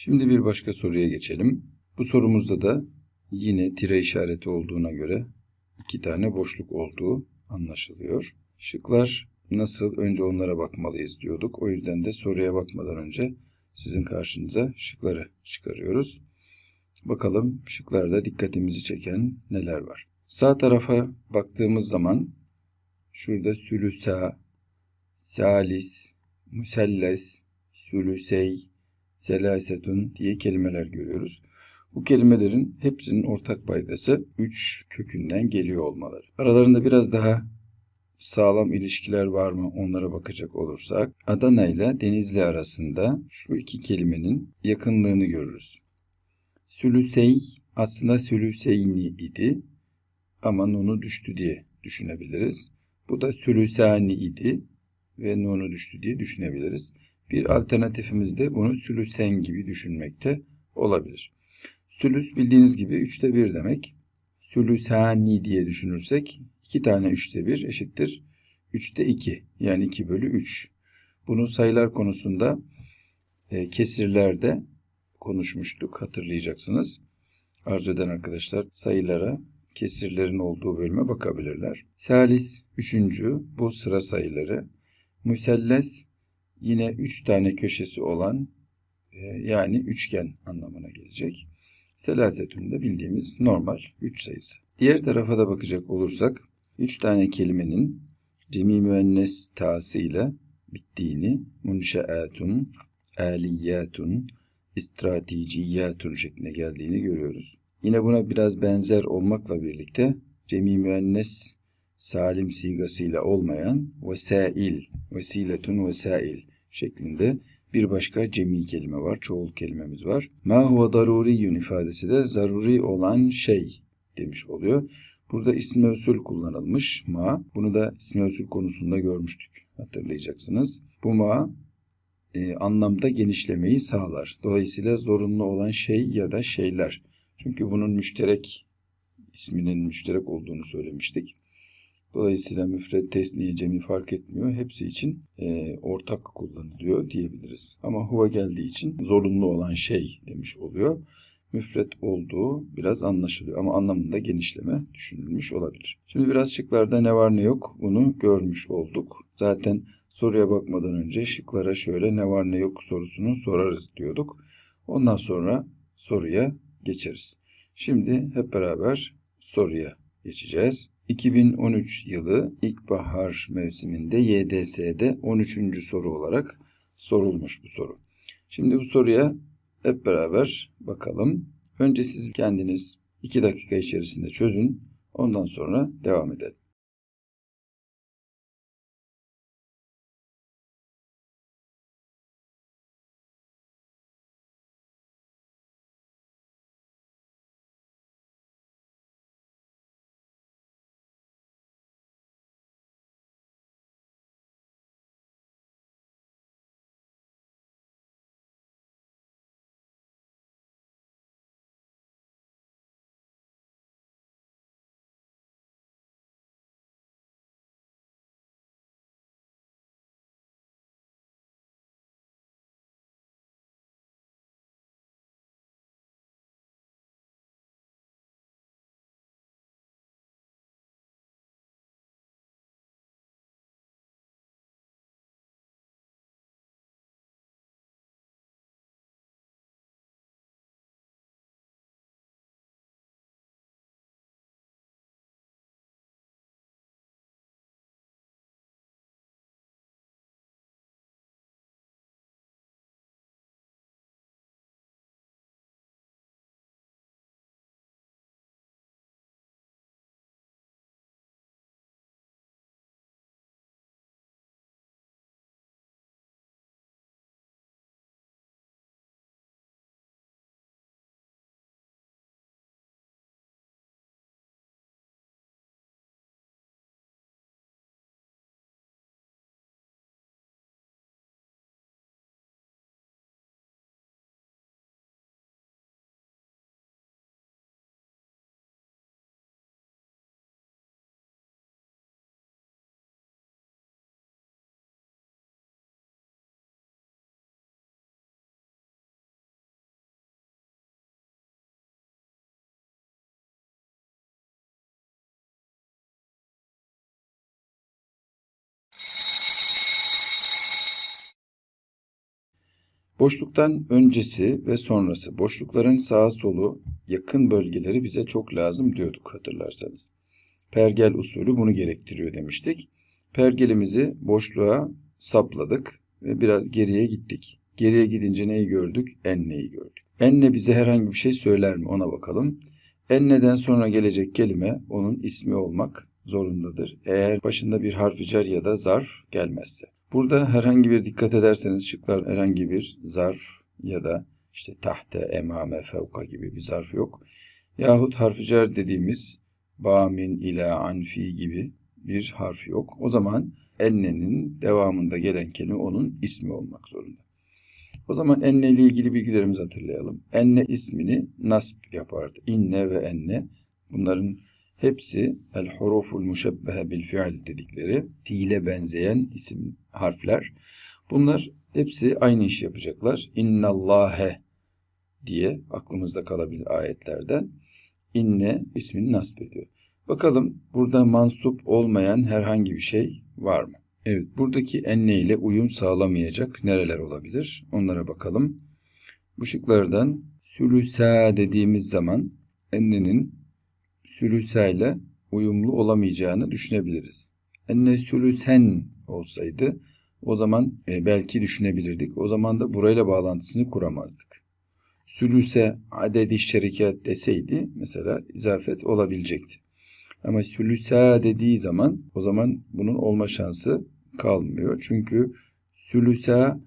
Şimdi bir başka soruya geçelim. Bu sorumuzda da yine tire işareti olduğuna göre iki tane boşluk olduğu anlaşılıyor. Şıklar nasıl? Önce onlara bakmalıyız diyorduk. O yüzden de soruya bakmadan önce sizin karşınıza şıkları çıkarıyoruz. Bakalım şıklarda dikkatimizi çeken neler var. Sağ tarafa baktığımız zaman şurada sülüsa, salis, müselles, sülüsey, selasetun diye kelimeler görüyoruz. Bu kelimelerin hepsinin ortak paydası 3 kökünden geliyor olmaları. Aralarında biraz daha sağlam ilişkiler var mı onlara bakacak olursak Adana ile Denizli arasında şu iki kelimenin yakınlığını görürüz. Sülüsey aslında sülüseyni idi ama nunu düştü diye düşünebiliriz. Bu da sülüsani idi ve nunu düştü diye düşünebiliriz. Bir alternatifimiz de bunu sülüsen gibi düşünmekte olabilir. Sülüs bildiğiniz gibi üçte bir demek. Sülüsani diye düşünürsek iki tane üçte bir eşittir. Üçte iki yani iki bölü üç. Bunu sayılar konusunda e, kesirlerde konuşmuştuk hatırlayacaksınız. Arzu eden arkadaşlar sayılara kesirlerin olduğu bölüme bakabilirler. Salis üçüncü bu sıra sayıları. Müselles yine üç tane köşesi olan e, yani üçgen anlamına gelecek. Selasetün de bildiğimiz normal 3 sayısı. Diğer tarafa da bakacak olursak 3 tane kelimenin cemi müennes tası ile bittiğini munşeatun, aliyatun, istratijiyatun şeklinde geldiğini görüyoruz. Yine buna biraz benzer olmakla birlikte cemi müennes salim sigasıyla olmayan vesail, vesiletun vesail şeklinde bir başka cemi kelime var, çoğul kelimemiz var. Ma huve daruriyun ifadesi de zaruri olan şey demiş oluyor. Burada ismi mevsul kullanılmış ma. Bunu da ismi mevsul konusunda görmüştük. Hatırlayacaksınız. Bu ma e, anlamda genişlemeyi sağlar. Dolayısıyla zorunlu olan şey ya da şeyler. Çünkü bunun müşterek isminin müşterek olduğunu söylemiştik. Dolayısıyla müfred, tesniye, cemi fark etmiyor. Hepsi için e, ortak kullanılıyor diyebiliriz. Ama huve geldiği için zorunlu olan şey demiş oluyor. Müfred olduğu biraz anlaşılıyor ama anlamında genişleme düşünülmüş olabilir. Şimdi biraz şıklarda ne var ne yok bunu görmüş olduk. Zaten soruya bakmadan önce şıklara şöyle ne var ne yok sorusunu sorarız diyorduk. Ondan sonra soruya geçeriz. Şimdi hep beraber soruya geçeceğiz. 2013 yılı ilkbahar mevsiminde YDS'de 13. soru olarak sorulmuş bu soru. Şimdi bu soruya hep beraber bakalım. Önce siz kendiniz 2 dakika içerisinde çözün. Ondan sonra devam edelim. Boşluktan öncesi ve sonrası, boşlukların sağa solu yakın bölgeleri bize çok lazım diyorduk hatırlarsanız. Pergel usulü bunu gerektiriyor demiştik. Pergelimizi boşluğa sapladık ve biraz geriye gittik. Geriye gidince neyi gördük? Enneyi gördük. Enne bize herhangi bir şey söyler mi ona bakalım. Enne'den sonra gelecek kelime onun ismi olmak zorundadır. Eğer başında bir harf cer ya da zarf gelmezse. Burada herhangi bir dikkat ederseniz şıklar herhangi bir zarf ya da işte tahte, emame, fevka gibi bir zarf yok. Yahut harf cer dediğimiz bamin, ila, anfi gibi bir harf yok. O zaman ennenin devamında gelen kelime onun ismi olmak zorunda. O zaman enne ile ilgili bilgilerimizi hatırlayalım. Enne ismini nasb yapardı. İnne ve enne bunların hepsi el huruful muşebbehe bil fiil dedikleri fiile benzeyen isim harfler. Bunlar hepsi aynı iş yapacaklar. İnnallâhe diye aklımızda kalabilir ayetlerden. İnne ismini nasb ediyor. Bakalım burada mansup olmayan herhangi bir şey var mı? Evet, buradaki enne ile uyum sağlamayacak nereler olabilir? Onlara bakalım. Bu şıklardan sülüsa dediğimiz zaman ennenin sülüsa ile uyumlu olamayacağını düşünebiliriz. Enne sülüsen olsaydı o zaman e, belki düşünebilirdik. O zaman da burayla bağlantısını kuramazdık. Sülüse adedi şerikat deseydi mesela izafet olabilecekti. Ama sülüsa dediği zaman o zaman bunun olma şansı kalmıyor. Çünkü sülüsa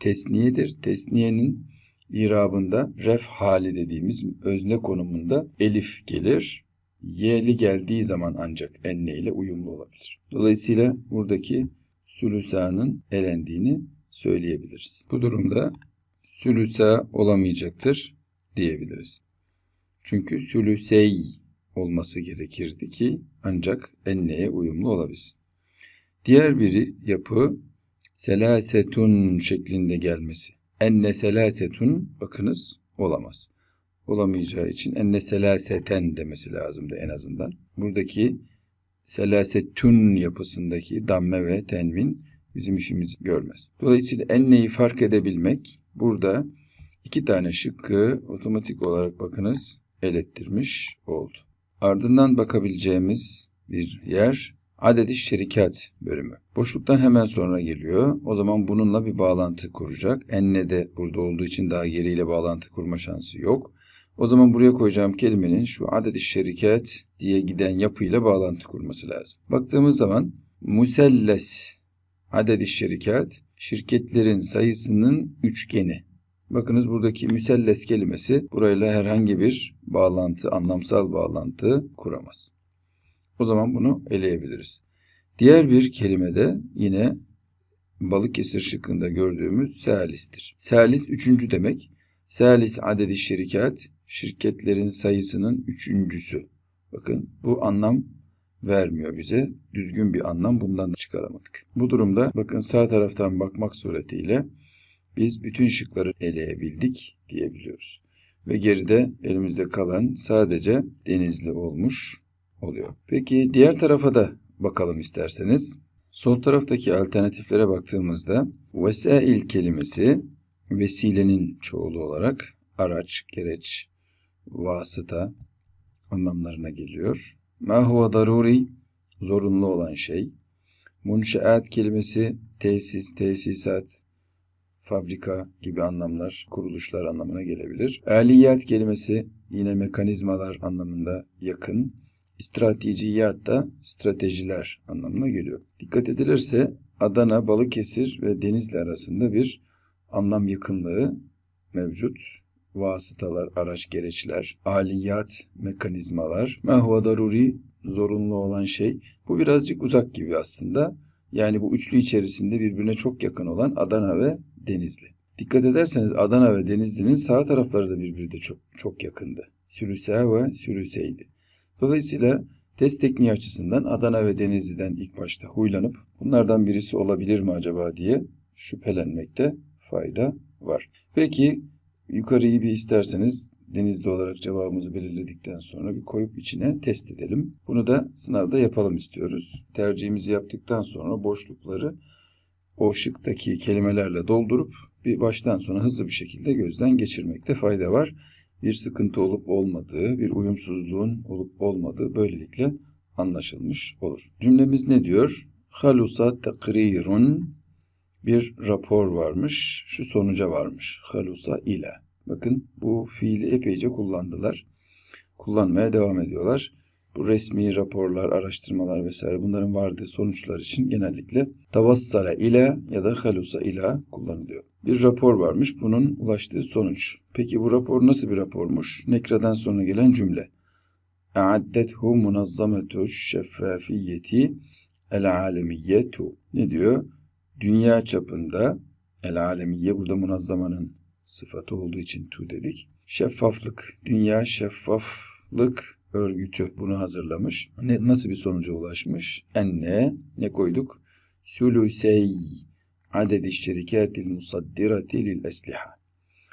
tesniyedir. Tesniyenin irabında ref hali dediğimiz özne konumunda elif gelir. Y'li geldiği zaman ancak enne ile uyumlu olabilir. Dolayısıyla buradaki sülüsanın elendiğini söyleyebiliriz. Bu durumda sülüsa olamayacaktır diyebiliriz. Çünkü sülüsey olması gerekirdi ki ancak enneye uyumlu olabilsin. Diğer bir yapı selasetun şeklinde gelmesi. Enne selasetun bakınız olamaz. Olamayacağı için enne selaseten demesi lazımdı en azından. Buradaki selasetun yapısındaki damme ve tenvin bizim işimizi görmez. Dolayısıyla enneyi fark edebilmek burada iki tane şıkkı otomatik olarak bakınız elettirmiş oldu. Ardından bakabileceğimiz bir yer adedi şerikat bölümü. Boşluktan hemen sonra geliyor. O zaman bununla bir bağlantı kuracak. Enne de burada olduğu için daha geriyle bağlantı kurma şansı yok. O zaman buraya koyacağım kelimenin şu adedi şerikat diye giden yapıyla bağlantı kurması lazım. Baktığımız zaman muselles adedi şerikat şirketlerin sayısının üçgeni. Bakınız buradaki müselles kelimesi burayla herhangi bir bağlantı, anlamsal bağlantı kuramaz. O zaman bunu eleyebiliriz. Diğer bir kelime de yine Balıkesir şıkkında gördüğümüz salistir. Salis üçüncü demek. Salis adedi şirkat, şirketlerin sayısının üçüncüsü. Bakın bu anlam vermiyor bize. Düzgün bir anlam bundan da çıkaramadık. Bu durumda bakın sağ taraftan bakmak suretiyle biz bütün şıkları eleyebildik diyebiliyoruz. Ve geride elimizde kalan sadece denizli olmuş oluyor. Peki diğer tarafa da bakalım isterseniz. Sol taraftaki alternatiflere baktığımızda vesail kelimesi vesilenin çoğulu olarak araç, gereç, vasıta anlamlarına geliyor. Ma huve daruri zorunlu olan şey. Munşaat kelimesi tesis, tesisat, fabrika gibi anlamlar, kuruluşlar anlamına gelebilir. Aliyat kelimesi yine mekanizmalar anlamında yakın. İstratejiyat da stratejiler anlamına geliyor. Dikkat edilirse Adana, Balıkesir ve Denizli arasında bir anlam yakınlığı mevcut. Vasıtalar, araç gereçler, aliyat, mekanizmalar, mehva daruri, zorunlu olan şey. Bu birazcık uzak gibi aslında. Yani bu üçlü içerisinde birbirine çok yakın olan Adana ve Denizli. Dikkat ederseniz Adana ve Denizli'nin sağ tarafları da birbirine çok çok yakındı. Sülüse ve Sülüseydi. Dolayısıyla test tekniği açısından Adana ve Denizli'den ilk başta huylanıp bunlardan birisi olabilir mi acaba diye şüphelenmekte fayda var. Peki yukarıyı bir isterseniz Denizli olarak cevabımızı belirledikten sonra bir koyup içine test edelim. Bunu da sınavda yapalım istiyoruz. Tercihimizi yaptıktan sonra boşlukları o şıktaki kelimelerle doldurup bir baştan sona hızlı bir şekilde gözden geçirmekte fayda var. Bir sıkıntı olup olmadığı, bir uyumsuzluğun olup olmadığı böylelikle anlaşılmış olur. Cümlemiz ne diyor? Halusa takrirun bir rapor varmış, şu sonuca varmış. Halusa ile. Bakın bu fiili epeyce kullandılar. Kullanmaya devam ediyorlar. Bu resmi raporlar, araştırmalar vesaire bunların vardığı sonuçlar için genellikle tavassala ile ya da halusa ile kullanılıyor. Bir rapor varmış, bunun ulaştığı sonuç. Peki bu rapor nasıl bir rapormuş? Nekreden sonra gelen cümle. Eaddethu munazzametu şeffafiyeti el alemiyetu. Ne diyor? Dünya çapında el alemiye burada munazzamanın sıfatı olduğu için tu dedik. Şeffaflık, dünya şeffaflık örgütü bunu hazırlamış. Ne, nasıl bir sonuca ulaşmış? Enne ne koyduk? Sülüsey adedi şirketil musaddirati lil esliha.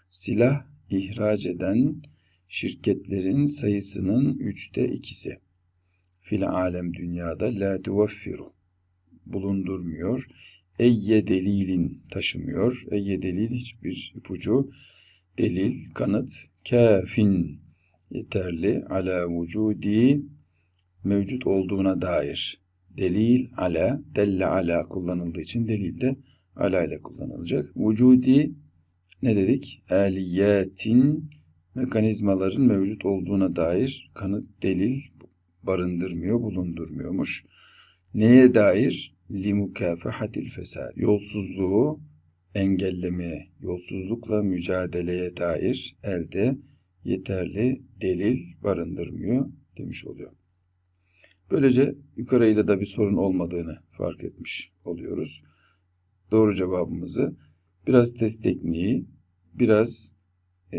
Silah ihraç eden şirketlerin sayısının üçte ikisi. Fil alem dünyada la tuvaffiru bulundurmuyor. Eyye delilin taşımıyor. Eyye delil hiçbir ipucu. Delil, kanıt, kafin yeterli ala vücudi mevcut olduğuna dair. Delil ala, delle ala kullanıldığı için delil de ala ile kullanılacak. Vücudi ne dedik? Aliyetin mekanizmaların mevcut olduğuna dair kanıt, delil barındırmıyor, bulundurmuyormuş. Neye dair? Limukafahatil fesad. Yolsuzluğu engellemeye, yolsuzlukla mücadeleye dair elde yeterli delil barındırmıyor demiş oluyor. Böylece yukarıyla da bir sorun olmadığını fark etmiş oluyoruz. Doğru cevabımızı biraz test tekniği, biraz e,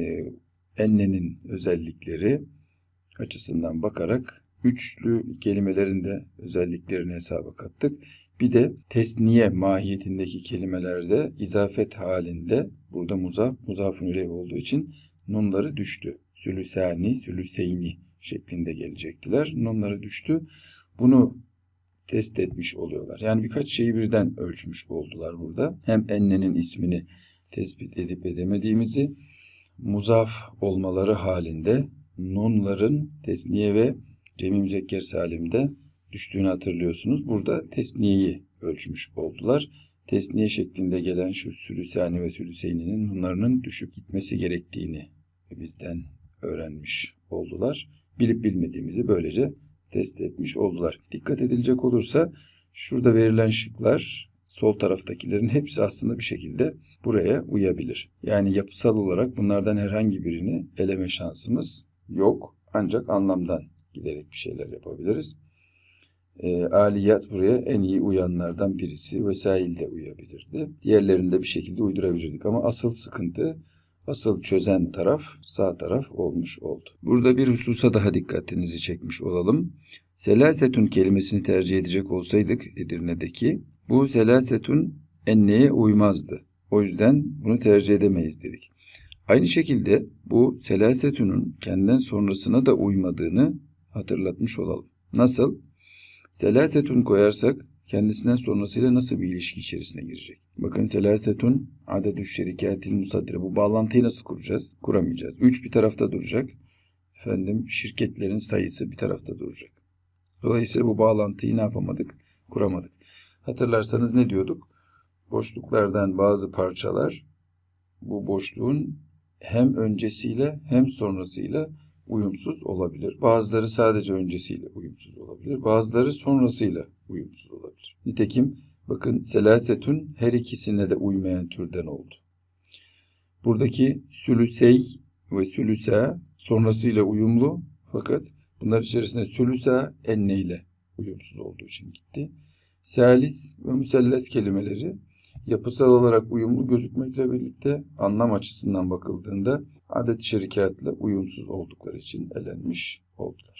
ennenin özellikleri açısından bakarak üçlü kelimelerin de özelliklerini hesaba kattık. Bir de tesniye mahiyetindeki kelimelerde izafet halinde burada muzaf, muzafun ileyh olduğu için nunları düştü. Sülüsani, sülüseyni şeklinde gelecektiler. Nunları düştü. Bunu test etmiş oluyorlar. Yani birkaç şeyi birden ölçmüş oldular burada. Hem ennenin ismini tespit edip edemediğimizi, muzaf olmaları halinde nunların tesniye ve cemi müzekker salimde düştüğünü hatırlıyorsunuz. Burada tesniyeyi ölçmüş oldular. Tesniye şeklinde gelen şu sülüsani ve sülüseyninin nunlarının düşüp gitmesi gerektiğini bizden öğrenmiş oldular. Bilip bilmediğimizi böylece test etmiş oldular. Dikkat edilecek olursa şurada verilen şıklar sol taraftakilerin hepsi aslında bir şekilde buraya uyabilir. Yani yapısal olarak bunlardan herhangi birini eleme şansımız yok. Ancak anlamdan giderek bir şeyler yapabiliriz. E, aliyat buraya en iyi uyanlardan birisi. Vesail de uyabilirdi. Diğerlerini de bir şekilde uydurabilirdik. Ama asıl sıkıntı asıl çözen taraf sağ taraf olmuş oldu. Burada bir hususa daha dikkatinizi çekmiş olalım. Selasetun kelimesini tercih edecek olsaydık Edirne'deki bu selasetun enneye uymazdı. O yüzden bunu tercih edemeyiz dedik. Aynı şekilde bu selasetunun kendinden sonrasına da uymadığını hatırlatmış olalım. Nasıl? Selasetun koyarsak kendisinden sonrasıyla nasıl bir ilişki içerisine girecek? Bakın selasetun adedü şerikatil musaddire. Bu bağlantıyı nasıl kuracağız? Kuramayacağız. Üç bir tarafta duracak. Efendim şirketlerin sayısı bir tarafta duracak. Dolayısıyla bu bağlantıyı ne yapamadık? Kuramadık. Hatırlarsanız ne diyorduk? Boşluklardan bazı parçalar bu boşluğun hem öncesiyle hem sonrasıyla uyumsuz olabilir. Bazıları sadece öncesiyle uyumsuz olabilir. Bazıları sonrasıyla uyumsuz olabilir. Nitekim bakın selasetun her ikisine de uymayan türden oldu. Buradaki sülüsey ve sülüsa sonrasıyla uyumlu fakat bunlar içerisinde sülüsa enne ile uyumsuz olduğu için gitti. Salis ve müselles kelimeleri yapısal olarak uyumlu gözükmekle birlikte anlam açısından bakıldığında adet şirkatla uyumsuz oldukları için elenmiş oldular.